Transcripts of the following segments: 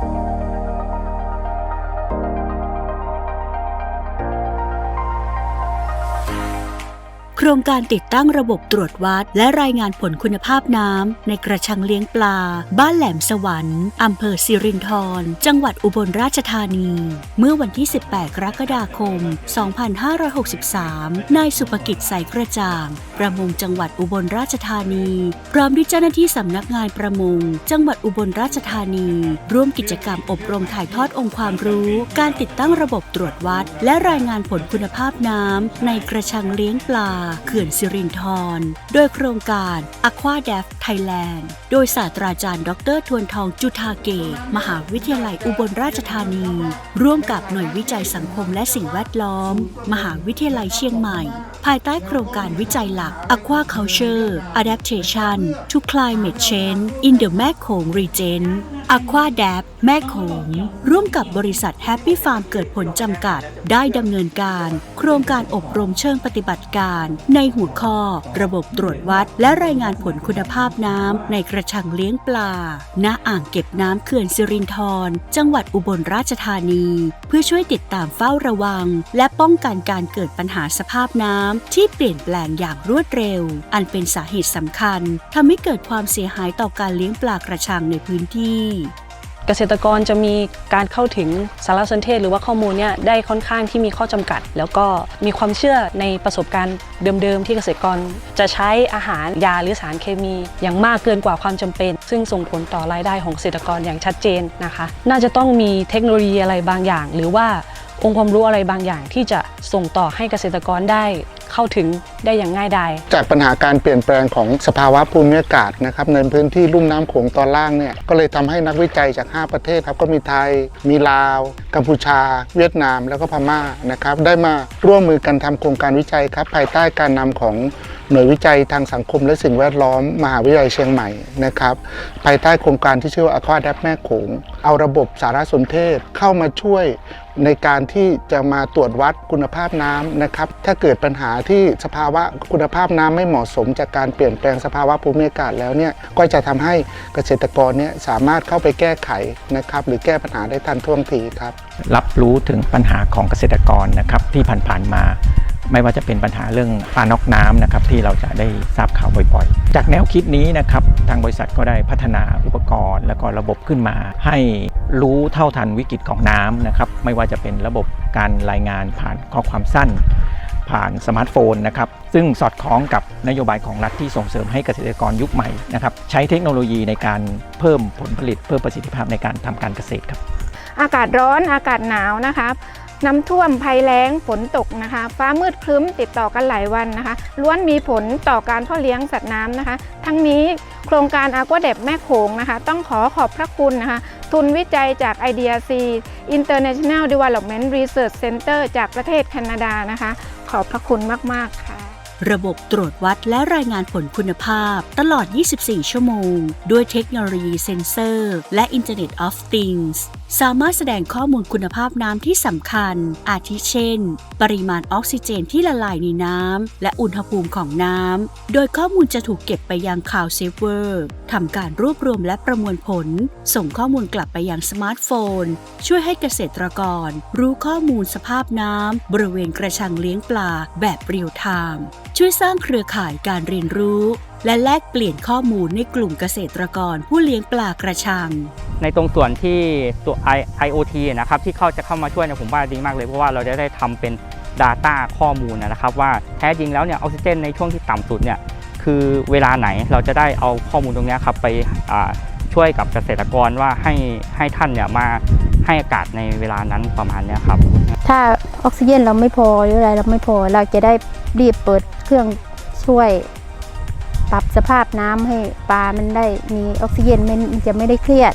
Bye. โครงการติดตั้งระบบตรวจวัด และรายงานผลคุณภาพน้ำในกระชังเลี้ยงปลา บ้านแหลมสวรรค์อำเภอสิรินธร จังหวัดอุบลราชธานี เมื่อวันที่ 18 กรกฎาคม 2563 นายสุภกิจใสกระจ่าง ประมงจังหวัดอุบลราชธานี พร้อมด้วยเจ้าหน้าที่สำนักงานประมง จังหวัดอุบลราชธานี ร่วมกิจกรรมอบรมถ่ายทอดองค์ความรู้ การติดตั้งระบบตรวจวัด และรายงานผลคุณภาพน้ำในกระชังเลี้ยงปลาเขื่อนสิรินธรโดยโครงการ Aqua d e f Thailand โดยศาสตราจารย์ ดรทวนทองจุธาเกตมหาวิทยาลัยอุบลราชธานี ร่วมกับหน่วยวิจัยสังคมและสิ่งแวดล้อม มหาวิทยาลัยเชียงใหม่ ภายใต้โครงการวิจัยหลัก Aquaculture Adaptation to Climate Change in the แม่ โขง Region Aqua d a p แม่โขงร่วมกับบริษัท Happy Farm เกิดผลจำกัด ได้ดำเนินการ โครงการอบรมเชิงปฏิบัติการ ในหัวข้อ ระบบตรวจวัด และรายงานผลคุณภาพน้ำในกระชังเลี้ยงปลา ณ อ่างเก็บน้ำเขื่อนสิรินธร จังหวัดอุบลราชธานี เพื่อช่วยติดตามเฝ้าระวัง และป้องกันการเกิดปัญหาสภาพน้ำที่เปลี่ยนแปลงอย่างรวดเร็ว อันเป็นสาเหตุสำคัญทำให้เกิดความเสียหายต่อการเลี้ยงปลากระชังในพื้นที่เกษตรกรจะมีการเข้าถึงสารสนเทศหรือว่าข้อมูลเนี่ยได้ค่อนข้างที่มีข้อจำกัด แล้วก็มีความเชื่อในประสบการณ์เดิมๆ ที่เกษตรกรจะใช้อาหารยาหรือสารเคมีอย่างมากเกินกว่าความจำเป็น ซึ่งส่งผลต่อรายได้ของเกษตรกรอย่างชัดเจนนะคะ น่าจะต้องมีเทคโนโลยีอะไรบางอย่าง หรือว่าองค์ความรู้อะไรบางอย่างที่จะส่งต่อให้เกษตรกรได้ เข้าถึงได้อย่างง่ายดายจากปัญหาการเปลี่ยนแปลงของสภาวะภูมิอากาศนะครับในพื้นที่ลุ่มน้ำโขงตอนล่างเนี่ยก็เลยทำให้นักวิจัยจาก 5 ประเทศครับก็มีไทย มีลาว กัมพูชา เวียดนาม แล้วก็พม่านะครับได้มาร่วมมือกันทำโครงการวิจัยครับภายใต้การนำของ หน่วยวิจัยทางสังคมและสิ่งแวดล้อม มหาวิทยาลัยเชียงใหม่นะครับภายใต้โครงการที่ชื่อว่า Aqua d a p แม่โขงเอาระบบสารสนเทศเข้ามาช่วยในการที่จะมาตรวจวัดคุณภาพน้ำนะครับ ถ้าเกิดปัญหาที่สภาวะคุณภาพน้ำไม่เหมาะสม จากการเปลี่ยนแปลงสภาวะภูมิอากาศแล้วเนี่ยก็จะทำให้เกษตรกรเนี่ยสามารถเข้าไปแก้ไขนะครับ หรือแก้ปัญหาได้ทันท่วงทีครับ รับรู้ถึงปัญหาของเกษตรกรนะครับที่ผ่านๆมา ไม่ว่าจะเป็นปัญหาเรื่องปลานอกน้ำนะครับที่เราจะได้ทราบข่าวบ่อยๆ จากแนวคิดนี้นะครับทางบริษัทก็ได้พัฒนาอุปกรณ์ แล้วก็ระบบขึ้นมา ให้รู้เท่าทันวิกฤตของน้ำนะครับไม่ว่าจะเป็นระบบการรายงานผ่านข้อความสั้น ผ่านสมาร์ทโฟนนะครับซึ่งสอดคล้องกับนโยบายของรัฐที่ส่งเสริมให้เกษตรกรยุคใหม่นะครับใช้เทคโนโลยีในการเพิ่มผลผลิตเพิ่มประสิทธิภาพในการทำการเกษตรครับอากาศร้อนอากาศหนาวนะคะ น้ำท่วมภัยแล้งฝนตกนะคะ ฟ้ามืดครึ้มติดต่อกันหลายวันนะคะ ล้วนมีผลต่อการพ่อเลี้ยงสัตว์น้ำนะคะ ทั้งนี้โครงการอากวเด็บแม่โขงนะคะ ต้องขอขอบพระคุณนะคะ ทุนวิจัยจาก IDRC International Development Research Center จากประเทศแคนาดานะคะ ขอบพระคุณมาก ๆ ค่ะ ระบบตรวจวัดและรายงานผลคุณภาพ ตลอด 24 ชั่วโมง ด้วยเทคโนโลยีเซ็นเซอร์ และ Internet of Things สามารถแสดงข้อมูลคุณภาพน้ำที่สำคัญ อาทิเช่น ปริมาณออกซิเจนที่ละลายในน้ำและอุณหภูมิของน้ำ โดยข้อมูลจะถูกเก็บไปยังคลาวเซฟเวอร์ทำการรวบรวมและประมวลผล ส่งข้อมูลกลับไปยังสมาร์ทโฟน ช่วยให้เกษตรกร รู้ข้อมูลสภาพน้ำบริเวณกระชังเลี้ยงปลาแบบเรียลไทม์ช่วยสร้างเครือข่ายการเรียนรู้ และแลกเปลี่ยนข้อมูลในกลุ่มเกษตรกรผู้เลี้ยงปลากระชัง ในตรงส่วนที่ตัว I- IoT นะครับที่เข้าจะเข้ามาช่วยเนี่ยผมว่าดีมากเลยเพราะว่าเราจะได้ทำเป็น Data ข้อมูลนะครับว่าแท้จริงแล้วเนี่ยออกซิเจนในช่วงที่ต่ำสุดเนี่ยคือเวลาไหนเราจะได้เอาข้อมูลตรงเนี้ยครับไปอ่าช่วยกับเกษตรกรว่าให้ให้ท่านเนี่ยมาให้อากาศในเวลานั้นประมาณเนี้ยครับ ถ้าออกซิเจนเราไม่พอหรืออะไรเราไม่พอเราจะได้รีบเปิดเครื่องช่วย ปรับสภาพน้ำให้ปลามันได้มีออกซิเจนมันจะไม่ได้เครียด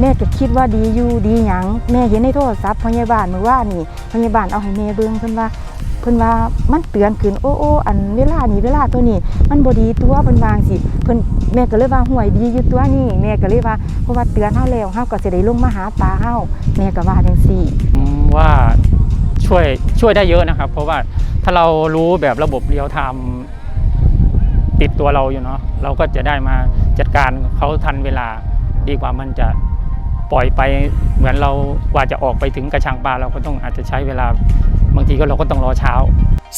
แม่ก็คิดว่าดีอยู่ดีหยังแม่เห็นในโทรศัพท์พยาบาลมือว่านี่พยาบาลเอาให้แม่เบิ่งเพิ่นว่าเพิ่นว่ามันเตือนขึ้นโอ้โอ้อันเวลานี้เวลาตัวนี้ มันบดีตัวเพิ่นวางสิเพิ่นแม่ก็เลยว่าห่วยดีอยู่ตัวนี้แม่ก็เลยว่าเพราะว่าเตือนเฮาแล้วเฮาก็สิได้ลงมาหาปลาเฮาแม่ก็ว่าจังซี่ว่าช่วยช่วยได้เยอะนะครับ เพราะว่าถ้าเรารู้แบบระบบเรียลไทม์ ติดตัวเราอยู่เนาะเราก็จะได้มาจัดการเขาทันเวลาดีกว่ามันจะปล่อยไปเหมือนเรากว่าจะออกไปถึงกระชังปลาเราก็ต้องอาจจะใช้เวลาบางทีก็เราก็ต้องรอเช้า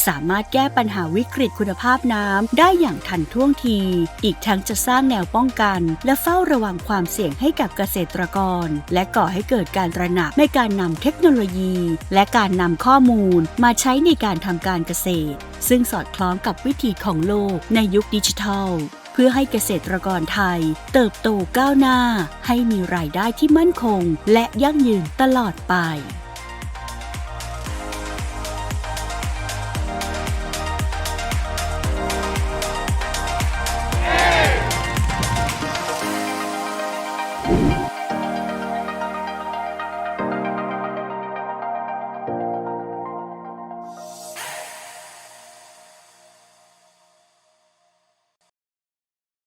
สามารถแก้ปัญหาวิกฤตคุณภาพน้ำได้อย่างทันท่วงที อีกทั้งจะสร้างแนวป้องกัน และเฝ้าระวังความเสี่ยงให้กับเกษตรกร และก่อให้เกิดการตระหนักในการนำเทคโนโลยี และการนำข้อมูลมาใช้ในการทำการเกษตร ซึ่งสอดคล้องกับวิถีของโลกในยุคดิจิทัลเพื่อให้เกษตรกรไทย เติบโตก้าวหน้า ให้มีรายได้ที่มั่นคง และยั่งยืนตลอดไป